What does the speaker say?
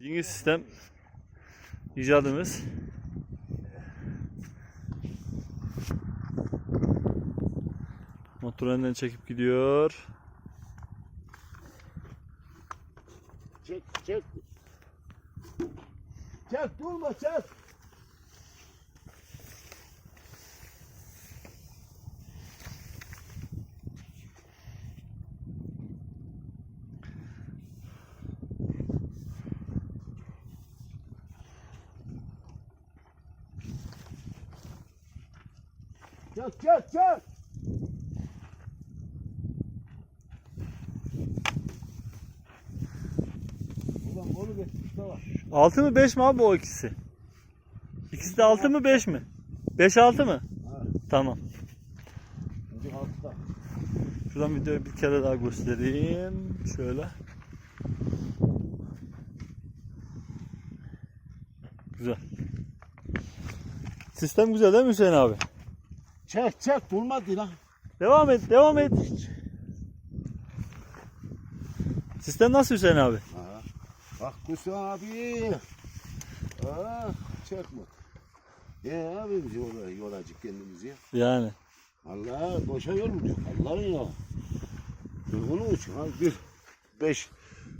Yeni sistem icadımız. Motor önden çekip gidiyor. Çek çek. Çek durma çek. Çek çek çek. Ulan onu geç Mustafa. 6 mı 5 mi abi o ikisi? İkisi de 6 mı 5 mi? 5 6 mı? Ha, Tamam. önce altta. Şuradan videoyu bir kere daha göstereyim. Şöyle. Güzel. Sistem güzel değil mi Hüseyin abi? Çek çek durmadı lan. Devam et, devam et. Sistem nasıl Hüseyin abi? Ha. Bak Kusu abi. Ah çekme. E abi biz yola, yolacık kendimizi ya. Yani. Allah boşa yorulacak. Allah'ın ya. Onun için ha bir beş